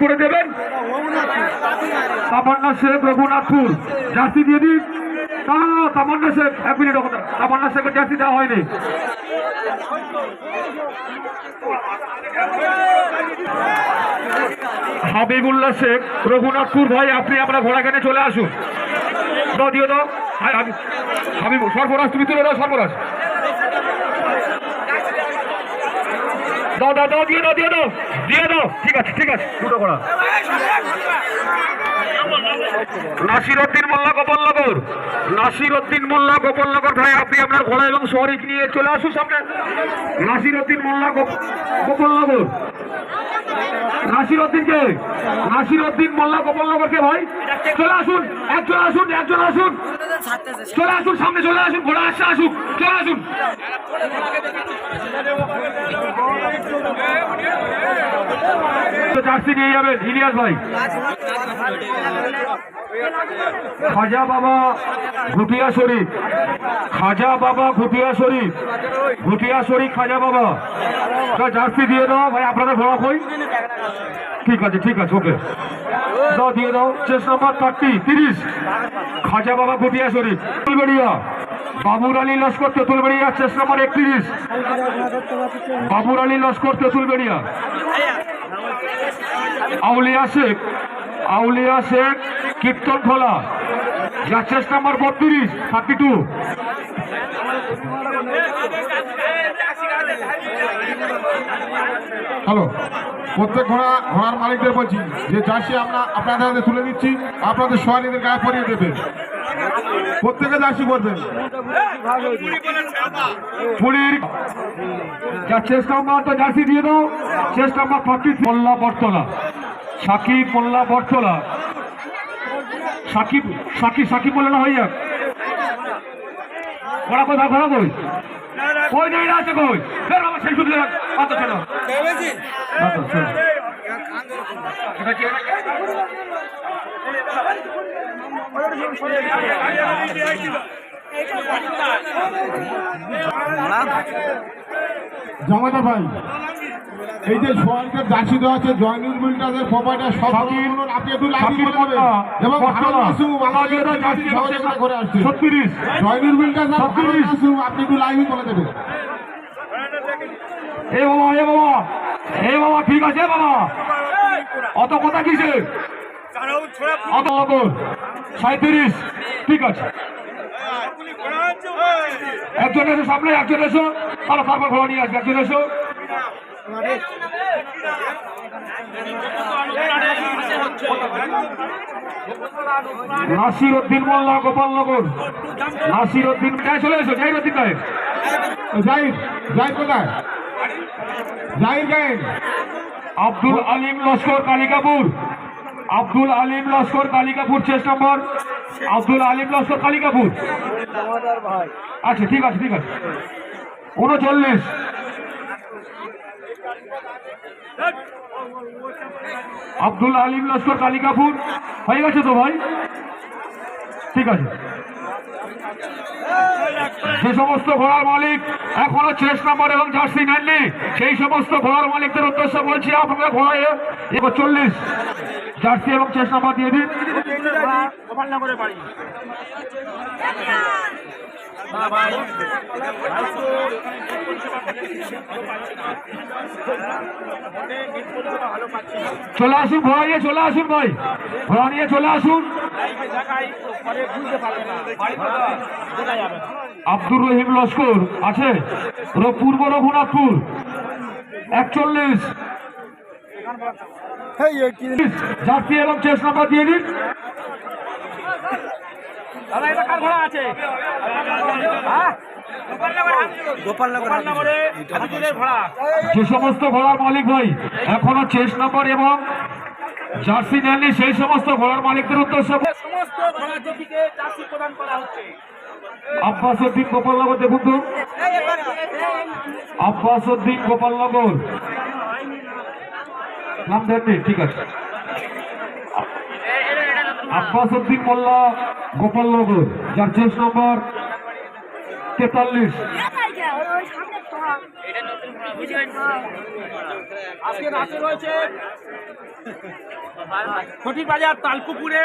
করে দেবেন। তামান্না শেখ রঘুনাথপুর। জার্সি দিয়ে দিন। তামান্না শেখ এক মিনিট শেখ রঘুনাথপুর ভাই আপনি আপনার ঘোড়া কেনে চলে আসুন। দাও দাও। হাই, হাবিব হাবিব সর্বরাজ তুমি তুলে দাও সর্বরাজ। দাও দাও দাও, দিয়ে দাও দিয়ে দাও দিয়ে দাও। ঠিক আছে ঠিক আছে, দুটো করা। নাসির উদ্দিন মোল্লা গোপালনগর। নাসির উদ্দিন মোল্লা গোপালনগর, ভাই, আপনি আপনার ঘোড়া এবং শহরিক নিয়ে চলে আসুন সামনে। নাসির উদ্দিন মোল্লা গোপ- গোপালনগর। নাসির কে নাসির উদ্দিন মোল্লা গোপালনগর কে ভাই, চলে আসুন একজন আসুন একজন আসুন। চলে আসুন সামনে, চলে আসুন, ঘোড়া আসছে, আসুক, চলে আসুন। জার্সি নিয়ে যাবেন, ইলিয়াস ভাই। খাজা বাবা ঘুটিয়া শরীফ। খাজা বাবা ঘুটিয়া শরীফ। ঘুটিয়া শরীফ, খাজা বাবা। জার্সি দিয়ে দাও, ভাই, আপনাদের ঘোড়া কই ঠিক আছে ঠিক আছে, ওকে। দাও, দিয়ে দাও। চেস নাম্বার থার্টি তিরিশ। খাজা বাবা ঘুটিয়া শরীফ। তুলবেড়িয়া বাবুর আলী লস্কর তেঁতুলবেড়িয়া চেস নাম্বার একত্রিশ। বাবুর আলী লস্কর তেঁতুলবেড়িয়া আউলিয়া শেখ আউলিয়া শেখ, কীর্তন খোলা। যাচ্ছেস নাম্বার বত্রিশ, থার্টি টু। হ্যালো। প্রত্যেক ঘোড়া, ঘোড়ার মালিকদের বলছি যে জার্সি আমরা আপনাদের হাতে তুলে দিচ্ছি, আপনাদের সোয়ারিদের গায়ে পরিয়ে দেবেন প্রত্যেকে জার্সি করবেন পুরীর যা চেস নাম্বার, তো জার্সি দিয়ে দাও। Chest number thirty Molla Battala. Sakib Molla Battala. Sakib Sakib Sakib Molla না হয়ে যাক। ঘোড়া কোথায়, ঘোড়া কই? কই নেই না আছে কই? ফের আমার সেই শুনলে কত ছিল কি- ভাই এই যে সোয়ারিদের জার্সি দেওয়া আছে জয়নুর মিল্টাদের প্রপার্টার সব সাকিব- বলুন, আপনি একটু লাইভ সাকিব করে দেবেন। মোল্লা, এবং আসু বাংলাদেশ বাংলাদেশ জার্সি সহযোগিতা করে আসছে। ছত্রিশ। জয়নুর মিল্টার স্যার ভারত ছত্রিশ। আসু আপনি একটু লাইভই করে দেবেন এ বাবা এ বাবা এ বাবা ঠিক আছে বাবা। অত কথা কিসে? অত লগর সাঁত্রিশ ঠিক আছে। একজন এসো সামনে একজন এসো। তাহলে তারপর ঘোড়া নিয়ে আসবে একজন এসো। নাসির উদ্দিন মোল্লা, গোপালনগর। নাসির উদ্দিন চলে এসো? যাই উদ্দিন গায়ে জাহিদ জাহিদ কোথায়? Zahid Gayen Abdul Alim Laskar, Kalikapur. Abdul Alim Laskar, Kalikapur chest number. Abdul Alim Laskar, Kalikapur. আচ্ছা ঠিক আছে ঠিক আছে। উনচল্লিশ। আব্দুল আলিম লস্কর কালিকাপুর। হয়ে গেছে তো ভাই? ঠিক আছে। যে সমস্ত ঘোড়ার মালিক এখনও চেস নাম্বার এবং জার্সি নেননি, সেই সমস্ত ঘোড়ার মালিকদের উদ্দেশ্যে বলছি, আপনারা ঘোড়ায় এবার চল্লিশ। জার্সি এবং চেস নাম্বার দিয়ে দিন। চলে আসুন ঘোড়া নিয়ে চলে আসুন ভাই। ঘোড়া নিয়ে চলে আসুন। আব্দুর রহিম লস্কর আছে। পূর্ব রঘুনাথপুর। একচল্লিশ। জাতি এবং নাম্বার দিয়ে দিন। যে সমস্ত ঘোড়ার মালিক ভাই এখনও চেস নাম্বার এবং জার্সি নেননি সেই সমস্ত ঘোড়ার মালিকদের উদ্দেশ্যে সমস্ত ঘোড়া প্রদান করা হচ্ছে। আব্বাস উদ্দিন গোপালনগর দেখুন তো। আব্বাস উদ্দিন গোপালনগর। নাম দেননি ঠিক আছে। আব্বাস উদ্দিন মোল্লা গোপালনগর যার চেস নম্বর তেতাল্লিশ। আজকে রাতে রয়েছে বাজার তালপুকুরে